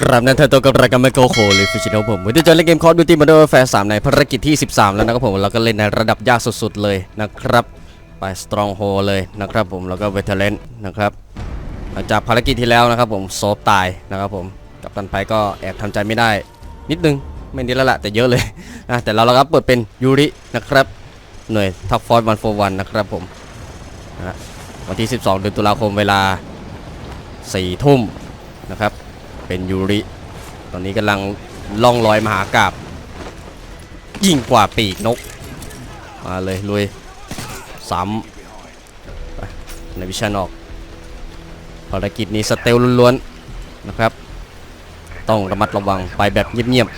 กราบนั้นเธอตัวกับรายการไม่โกโคหรือฟิชิโนผมวันนี้จะเล่นเกมคอร์ดดูตี้มาด้วยแฟร์สามในภารกิจที่ 13 แล้วนะครับผมเราก็เล่นในระดับยากสุดๆเลยนะครับ ไปสตรองโฮเลยนะครับผมแล้วก็เวเทเลนนะครับหลังจากภารกิจที่แล้วนะครับผมโซฟตายนะครับผมกับตันไปก็แอบทำใจไม่ได้ นิดนึงไม่นิดแล้วละแต่เยอะเลยนะแต่เราเราครับเปิดเป็นยูรินะครับหน่วยทักฟอร์ดวันโฟวันนะครับผมนะวันที่ 12 เดือนตุลาคมเวลา4ทุ่มนะครับ เป็นยูริ ตอนนี้กำลังล่องลอยมหากราบยิ่งกว่าปีกนก มาเลยลุยซ้ำในวิชันออกภารกิจนี้สเตลล้วนๆนะครับ ต้องระมัดระวังไปแบบเงียบ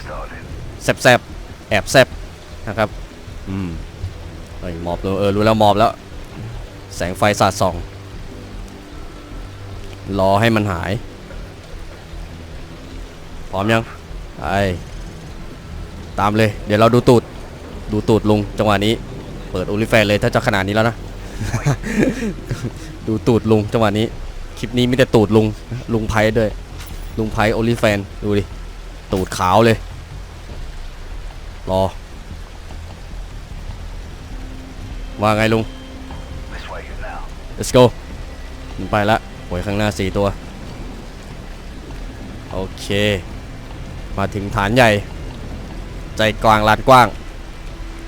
ๆแซบๆแอบแซบนะครับอืมเฮ้ยหมอบเลยเออรู้แล้วหมอบแล้ว แสงไฟสาดส่อง รอให้มันหาย พร้อมยังไปตามเลย เดี๋ยวเราดูตูด ดูตูดลุงจังหวะนี้ เปิดโอลิแฟนเลยถ้าจะขนาดนี้แล้วนะ ดูตูดลุงจังหวะนี้ คลิปนี้ไม่แต่ตูดลุง ลุงไพ่ด้วย ลุงไพ่โอลิแฟนดูดิ ตูดขาวเลย รอ ว่าไงลุง let's go มันไปละหวยข้างหน้าสี่ตัว โอเค มาถึงฐานใหญ่ ใจกลางลานกว้าง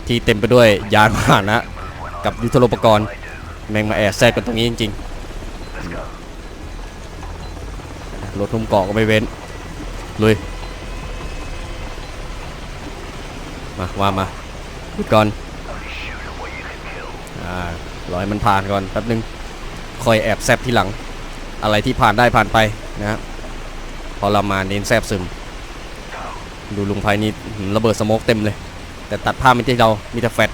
ที่เต็มไปด้วยยานพาหนะ กับยุทธโธปกรณ์ แม่งมาแอบแทรกกันตรงนี้จริงๆรถทุ่มเกาะก็ไม่เว้นลุยมาว่ามาหยุดก่อนอ่ารอให้มันผ่านก่อนแป๊บนึงคอยแอบแซบที่หลัง อะไรที่ผ่านได้ผ่านไปนะครับพอเรามาเน้นแซบซึม ดูลุงไพนี่ระเบิดสโมกเต็มเลย แต่ตัดภาพไม่ที่เรา มีแต่แฟด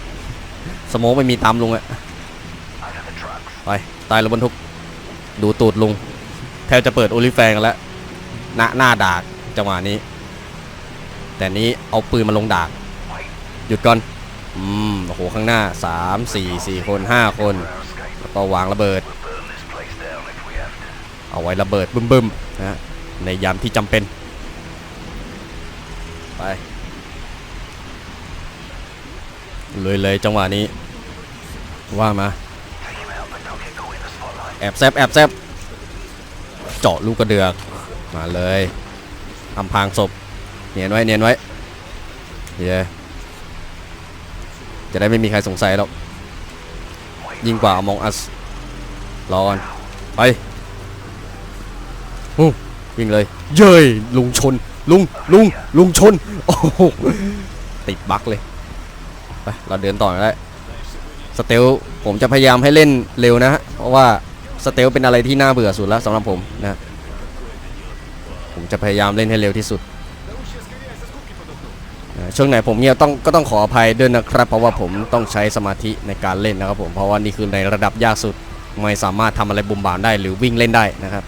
สโมกไม่มีตามลุงอะไปตายแล้วบรรทุก ดูตูดลุง แทบจะเปิดโอลิแฟนกันแล้วหน้าหน้าดากจังหวะนี้ แต่นี้เอาปืนมาลงดากหยุดก่อนอืมโอ้โหข้างหน้า 3 4 4 คน 5 คนแล้วก็วางระเบิด เอาไว้ระเบิดบึ้มๆนะในยามที่จำเป็น ไปเลยเลยจังหวะนี้ ว่ามา แอบแซบแอบแซบเจาะลูกกระเดือก มาเลยทำพางศพ เนียนไว้เนียนไว้เยจะได้ไม่มีใครสงสัยหรอกยิ่งกว่ามองอัสรอก่อนไปบูวิ่งเลย เย้ยลุงชน ลุงลุงลุงชน โอ้โหติดบั๊กเลยไปเราเดินต่อได้สเตลผมจะพยายามให้เล่นเร็วนะฮะเพราะว่าสเตลเป็นอะไรที่น่าเบื่อสุดแล้วสำหรับผมนะผมจะพยายามเล่นให้เร็วที่สุดช่วงไหนผมเนี่ยต้องก็ต้องขออภัยด้วยนะครับ เพราะว่าผมต้องใช้สมาธิในการเล่นนะครับผมเพราะว่านี่คือในระดับยากสุดไม่สามารถทำอะไรบุมบามได้หรือวิ่งเล่นได้นะครับ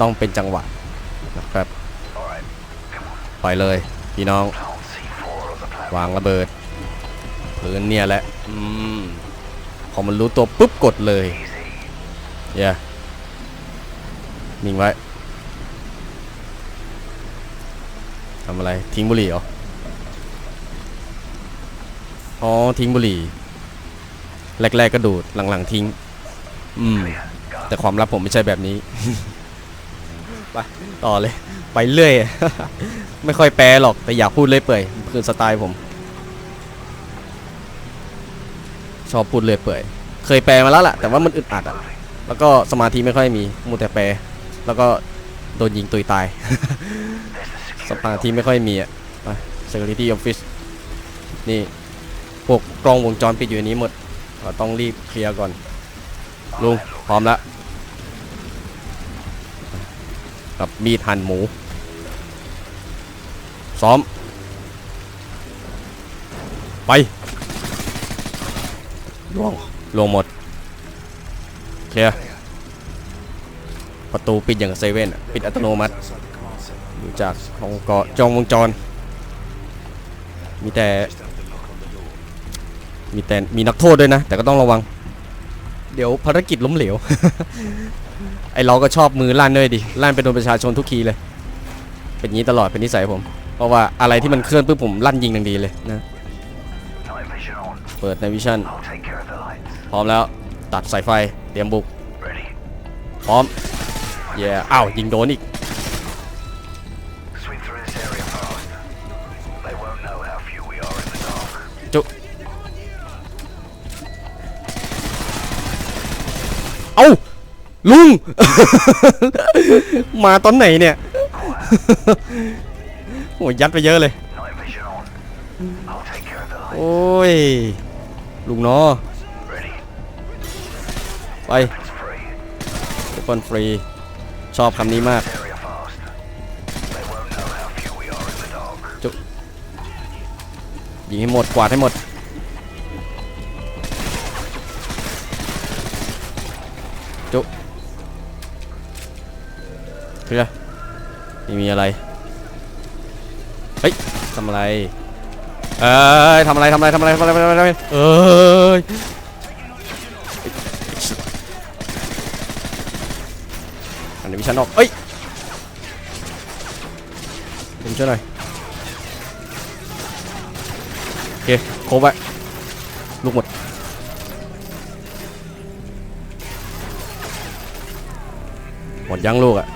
ต้องเป็นจังหวะนะครับ ไปเลยพี่น้อง วางระเบิดพื้นเนี่ยแหละอืมพอมันรู้ตัวปุ๊บกดเลยเย่นิ่งไว้ทำอะไรทิ้งบุหรี่เหรอ อ๋อ ทิ้งบุหรี่ แรกๆก็ดูดหลังๆทิ้ง อืม แต่ความลับผมไม่ใช่แบบนี้ ไปต่อเลย ไปเรื่อย ไม่ค่อยแปลหรอกแต่อยากพูดเลยเปื่อยคือสไตล์ผม ชอบพูดเลยเปื่อยเคยแปลมาแล้วแหละแต่ว่ามันอึดอัดอะแล้วก็สมาธิไม่ค่อยมีมูแต่แปล แล้วก็โดนยิงตุยตาย สมาธิไม่ค่อยมีอะไป security office นี่พวกกล้องวงจรปิดอยู่ในนี้หมด ต้องรีบเคลียร์ก่อน ลุงพร้อมแล้ว กับมีดหั่นหมู ซ้อม ไปล่วงล่วงหมดเคลียร์ประตูปิดอย่างเซเว่นอะปิดอัตโนมัติดูจากของเกาะจองวงจร มีแต่ มีแต่มีนักโทษด้วยนะ แต่ก็ต้องระวัง เดี๋ยวภารกิจล้มเหลว ไอเราก็ชอบมือลั่นด้วยดิลั่นไปโดนประชาชนทุกทีเลย เป็นอย่างนี้ตลอดเป็นนิสัยผม เพราะว่าอะไรที่มันเคลื่อนปุ๊บผมลั่นยิงทันทีเลยนะเปิดในวิชั่นพร้อมแล้วตัดสายไฟเตรียมบุกพร้อมเย่อ้าวยิงโดนอีกจุเอ้า ลุง มาตอนไหนเนี่ย โอ้ยัดไปเยอะเลย โอ้ย ลุงเนาะไปเปอคนฟรี ชอบคำนี้มากจุยิงให้หมด กวาดให้หมด คลียร์ไม่มีอะไร เฮ้ยทำอะไร เอ้ยทำอะไรทำอะไรทำอะไรทำอะไรทำอะไรทำอะไรเอ้ยอันนี้วิชันออกเอ้ยผมช่วยหน่อยโอเคโคบไว้ลูกหมดหมดยังลูกอะ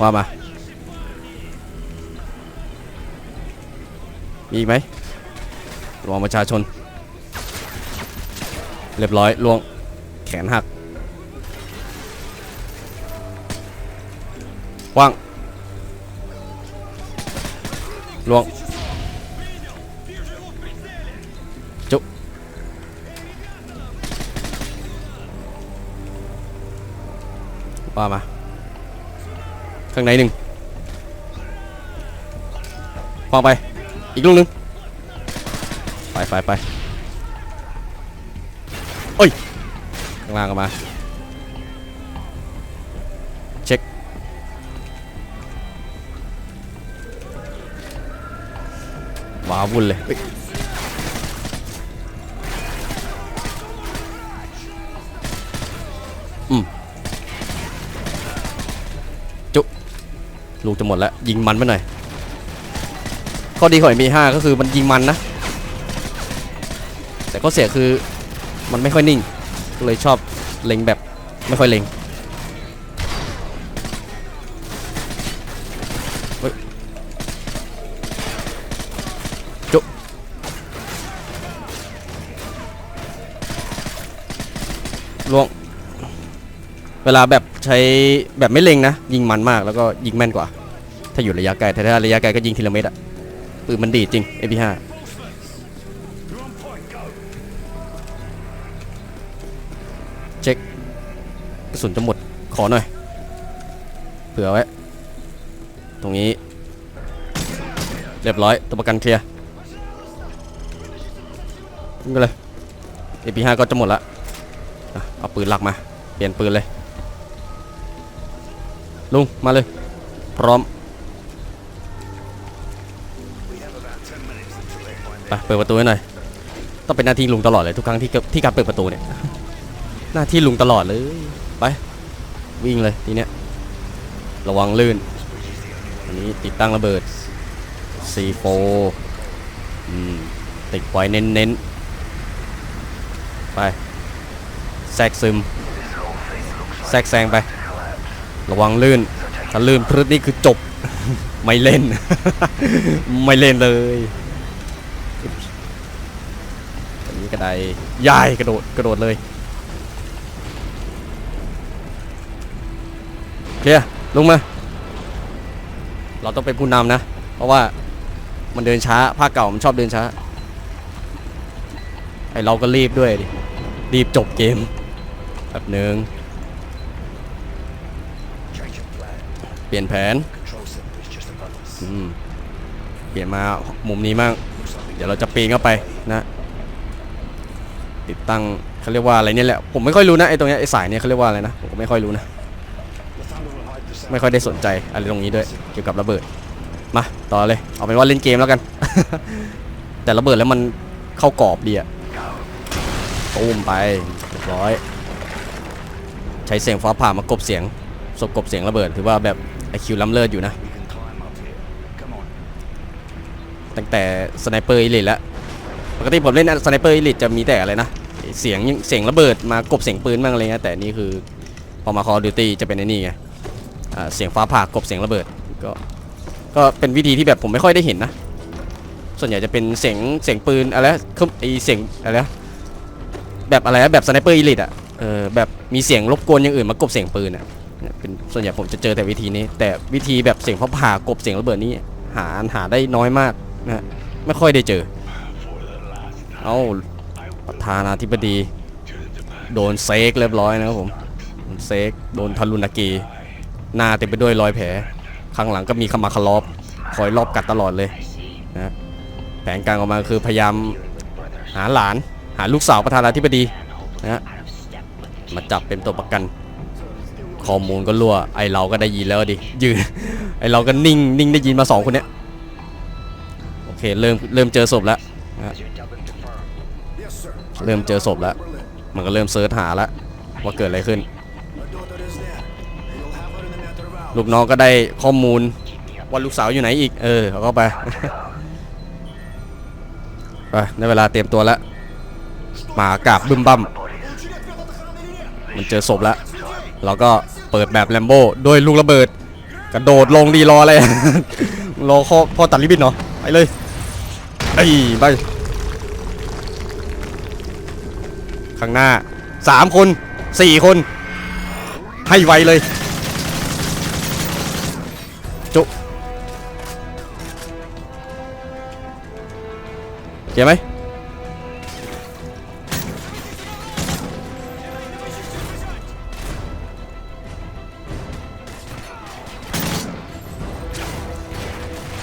ว่ามา มีอีกไหมรวงประชาชน เรียบร้อยลวงแขนหักว่างลวงจุว่ามา ข้างในหนึ่งวางไป อีกลูกหนึ่งไปไปไปโอ้ยข้างล่างก็มา เช็ค ว้าวุ่นเลยเฮ้ยอืม ลูกจะหมดแล้ว ยิงมันไปหน่อยข้อดีของ M5 ก็คือมันยิงมันนะ แต่ข้อเสียคือมันไม่ค่อยนิ่งก็เลยชอบเล็งแบบไม่ค่อยเล็งล่วง เวลาแบบใช้แบบไม่เล็งนะ ยิงมันมากแล้วก็ยิงแม่นกว่า ถ้าอยู่ระยะไกลแต่ถ้าระยะไกลก็ยิงทีละเม็ดอะปืนมันดีจริง MP5 เช็คกระสุนจะหมดขอหน่อย เผื่อไว้ ตรงนี้ เรียบร้อยตัวประกันเคลียร์ยิงไปเลย MP5 ก็จะหมดละเอาปืนหลักมา เปลี่ยนปืนเลย ลุง มาเลย พร้อมไปเปิดประตูให้หน่อย ต้องเป็นหน้าที่ลุงตลอดเลยทุกครั้งที่ที่การเปิดประตูเนี่ย หน้าที่ลุงตลอดเลย ไป วิ่งเลยทีเนี้ย ระวังลื่น อันนี้ติดตั้งระเบิด C4 อืม ติดไว้เน้นๆ ไป แทรกซึม แทรกแซงไป ระวังลื่น ถ้าลื่นพรึดนี่คือจบ ไม่เล่น ไม่เล่นเลยอันนี้กระไดยายกระโดดกระโดดเลยเคลียลงมา เราต้องเป็นผู้นำนะ เพราะว่ามันเดินช้า ภาคเก่ามันชอบเดินช้า ไอเราก็รีบด้วยดิ รีบจบเกมแบบหนึ่ง ลี่ยนแผนเปลี่ยนมามุมนี้มั่งเดี๋ยวเราจะปีนเข้าไปนะ ติดตั้งเขาเรียกว่าอะไรเนี่ยแหละผมไม่ค่อยรู้นะไอ้ตรงนี้ไอ้สายเนี่ยเขาเรียกว่าอะไรนะผมก็ไม่ค่อยรู้นะ ไม่ค่อยได้สนใจอะไรตรงนี้ด้วยเกี่ยวกับระเบิดมาต่อเลยเอาเป็นว่าเล่นเกมแล้วกัน แต่ระเบิดแล้วมันเข้ากรอบดีอะตุ้มไปเรียบร้อย ใช้เสียงฟ้าผ่ามากบเสียงสกบเสียงระเบิดถือว่าแบบ คิวล้ำเลิศอยู่นะ ตั้งแต่สไนเปอร์อีลิทแล้วปกติผมเล่นสไนเปอร์อีลิทจะมีแต่อะไรนะ เสียงเสียงระเบิดมากบเสียงปืนบ้างอะไรเงี้ยแต่นี่คือพอมา Call of Duty จะเป็นไอ้นี่ไงเสียงฟ้าผ่ากบเสียงระเบิดก็ก็เป็นวิธีที่แบบผมไม่ค่อยได้เห็นนะ ส่วนใหญ่จะเป็นเสียงเสียงปืนอะไรคือไอเสียงอะไรแบบอะไรแบบสไนเปอร์อีลิทอะเออแบบมีเสียงรบกวนอย่างอื่นมากบเสียงปืนอะ เป็นส่วนใหญ่ผมจะเจอแต่วิธีนี้ แต่วิธีแบบเสียงฟ้าผ่ากบเสียงระเบิดนี้ หาหาได้น้อยมากนะฮะไม่ค่อยได้เจอ เอาประธานาธิบดี โดนเซกเรียบร้อยนะครับผมเซกโดนทารุณกีหน้าเต็มไปด้วยรอยแผลข้างหลังก็มีขมาคารอบคอยรอบกัดตลอดเลยนะแผนการออกมาคือพยายามหาหลานหาลูกสาวประธานาธิบดีนะฮะมาจับเป็นตัวประกัน ข้อมูลก็รั่ว ไอเราก็ได้ยินแล้วดิ ยืน ไอเราก็นิ่ง นิ่งได้ยินมาสองคนเนี้ย โอเค เริ่ม เริ่มเจอศพแล้วนะฮะ Has your dubbing confirmed? Yes, sir. เริ่มเจอศพแล้ว Berlin. มันก็เริ่มเซิร์ชหาแล้วว่าเกิดอะไรขึ้น My daughter is there. You'll have her in a matter of hours. ลูกน้องก็ได้ข้อมูลว่าลูกสาวอยู่ไหนอีก เออเอาเข้าไป ไปในเวลาเตรียมตัวแล้ว หมากราบบึ้มบั้มมันเจอศพแล้วเราก็ เปิดแบบแลมโบ้ด้วยลูกระเบิด กระโดดลงดีรออะไรรอข้อพ่อตัดลิบบินเนาะไปเลยไอ้ไปข้างหน้าสามคนสี่คน ให้ไวเลย จุเขียนไหม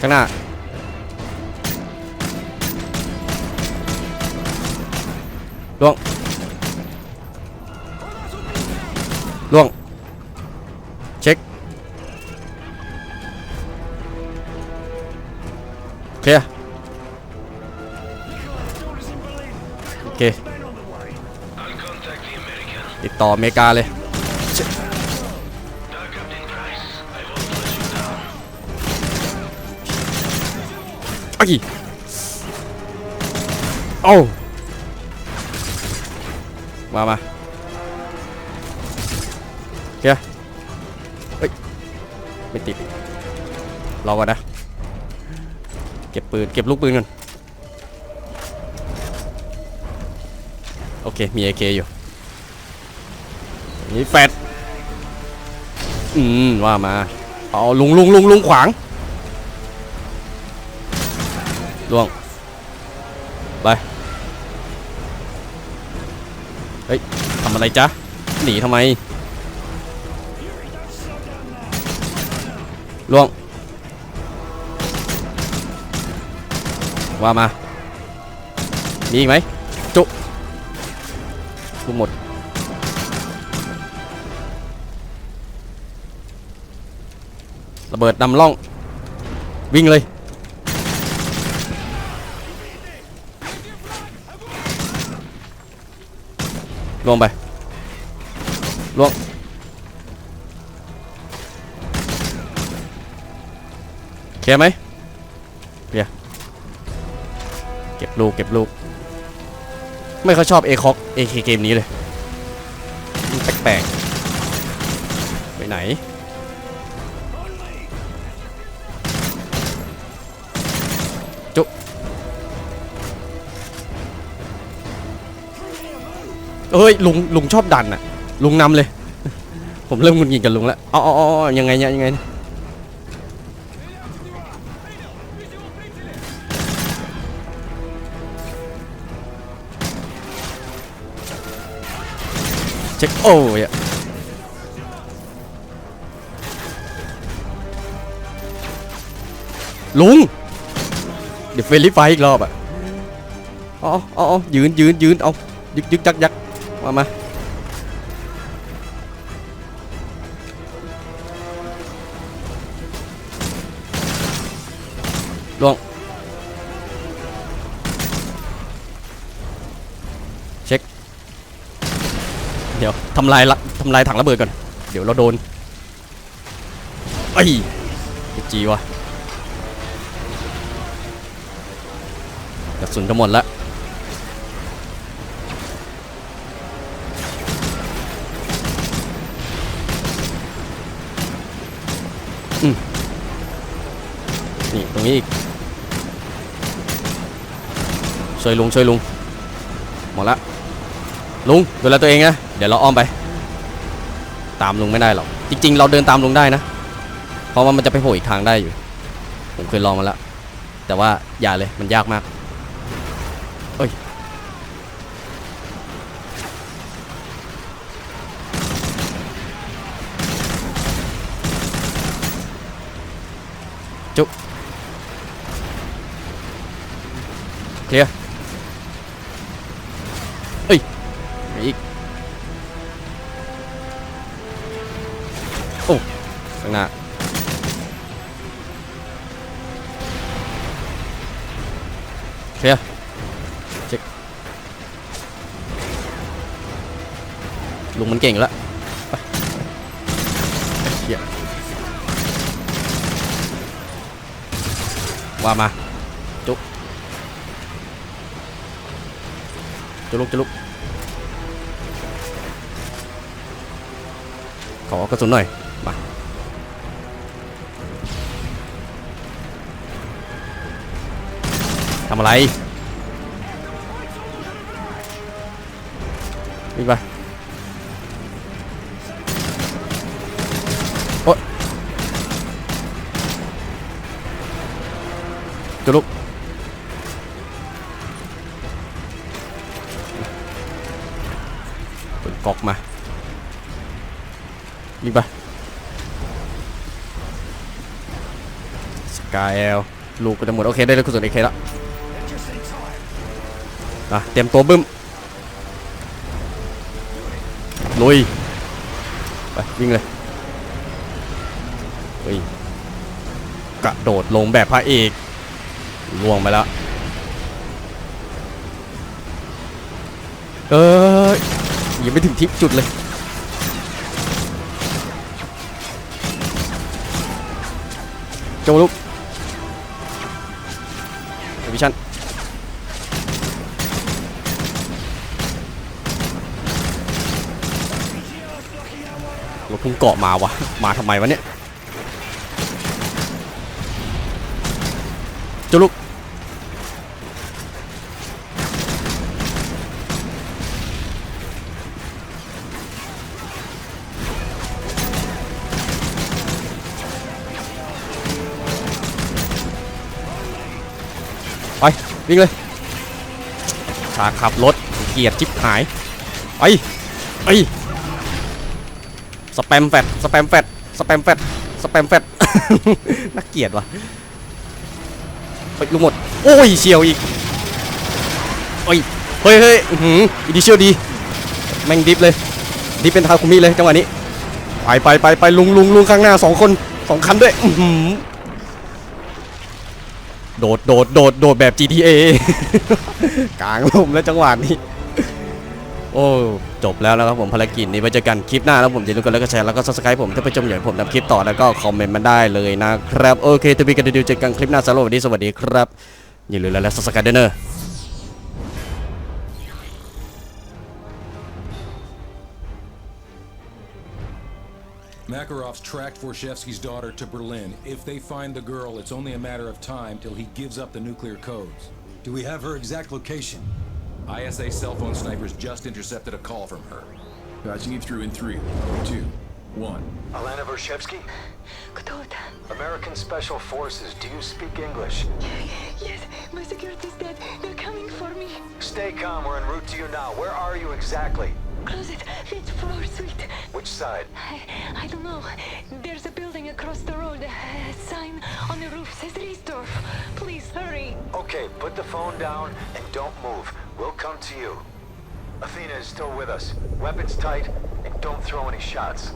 ข้างหน้าล่วงล่วง เช็คเคลียร์โอเค ติดต่ออเมริกาเลย อ้ยเอ้มามาเคลียเฮ้ย ไม่ติด รอก่อนนะ เก็บปืน เก็บลูกปืนก่อน โอเค มี AK อยู่นี่แฟดอืม ว่ามา เอาลุงลุงลุงลุงขวาง ล่วง ไป เฮ้ยทำอะไรจ๊ะ หนีทำไม ล่วง ว่ามา มีอีกไหม จุลูหมดระเบิดนำล่อง วิ่งเลย ลวงไปลวงเคลียไหมเคลียเก็บลูกเก็บลูก ไม่ค่อยชอบเอคอกเอเคเกมนี้เลย แปลกๆไปไหน เอ้ยลุงลุงชอบดันอะลุงนำเลย ผมเริ่มงุนงิดกับลุงแล้วอ๋ออ๋อยังไงเนี่ยยังไงเช็คโอ้ยอะลุง เดี๋ยวเฟรนลี่ไฟอีกรอบอะอ๋ออ๋ออ๋อยืนยืนยืนเอายึกยึกยักยัก มามาลงเช็ค เดี๋ยวทำลายละทำลายถังระเบิดก่อน เดี๋ยวเราโดนไอ้จีวะกระสุนจะหมดละ งนี้อีก ช่วยลุงช่วยลุงหมดละ ลุงดูแลตัวเองนะเดี๋ยวเราอ้อมไป ตามลุงไม่ได้หรอก จริง ๆ เราเดินตามลุงได้นะ เพราะว่ามันจะไปโผล่อีกทางได้อยู่ ผมเคยลองมาแล้วแต่ว่าอย่าเลยมันยากมากเอ้ย ลียร์เอ้ยไปอีกโอ้ข้างหน้าเคลียร์เช็คลุงมันเก่งแล้วไปเหี้ยว่ามา จุ๊บ จุลุกจุลุกขอกระสุนหน่อยมาทำอะไรวิ่งไปโอ๊ยจุลุก ก๊อกมาวิ่งไปสกายเอลลูกก็จะหมดโอเคได้เลยคุณสุดโอเคแล้วอะเตรียมตัวบึ้มลุยไปวิ่งเลยเฮ้ยกระโดดลงแบบพระเอกล่วงไปแล้วเอ้ย ยังไม่ถึงทิปจุดเลยโจลุกวิชันราเพิ่งเกาะมาวะ มาทำไมวะเนี่ยโจลุก ไปวิ่งเลยชาขับรถเกียดจิบหายไปไปสแปมแฟดสแปมแฟดสแปมแฟดสแปมแฟดน่าเกลียดว่ะไปลูกหมด โอ้ยเฉียวอีกโอ้ยเฮ้ยเฮ้ยอื้อหืออีดิเชียลดี แม่งดิฟเลยดิฟเป็นทาคุมิเลยจังหวะนี้ ไปไปไปไปลุงลุงลุงข้างหน้าสองคนสองคันด้วย อื้อหือ โดดโดดโดดโดดแบบ GTA กลางลมแล้วจังหวะนี้ โอ้จบแล้วนะครับผมภารกิจนี้ไว้เจอกันคลิปหน้าแล้วผมอย่าลืมกดไลค์กดแชร์แล้วก็ subscribe ผมถ้าไปชมอยากให้ผมทำคลิปต่อแล้วก็คอมเมนต์มาได้เลยนะครับ โอเคทวีกันเดียวเจอกันคลิปหน้าสำหรับวันนี้สวัสดีครับ อย่าลืมแล้ว subscribe ด้วยเนอะ Makarov's tracked Vorshevsky's daughter to Berlin. If they find the girl, it's only a matter of time till he gives up the nuclear codes. Do we have her exact location? ISA cell phone snipers just intercepted a call from her. Patching it through in three, two, one. Alana Vorshevsky? American Special Forces, do you speak English? Yes, my security's dead. They're coming for me. Stay calm. We're en route to you now. Where are you exactly? Closet, fifth floor suite. Which side? I, I don't know. There's a building across the road. A sign on the roof says Riesdorf. Please hurry. Okay, put the phone down and don't move. We'll come to you. Athena is still with us. Weapons tight, and don't throw any shots.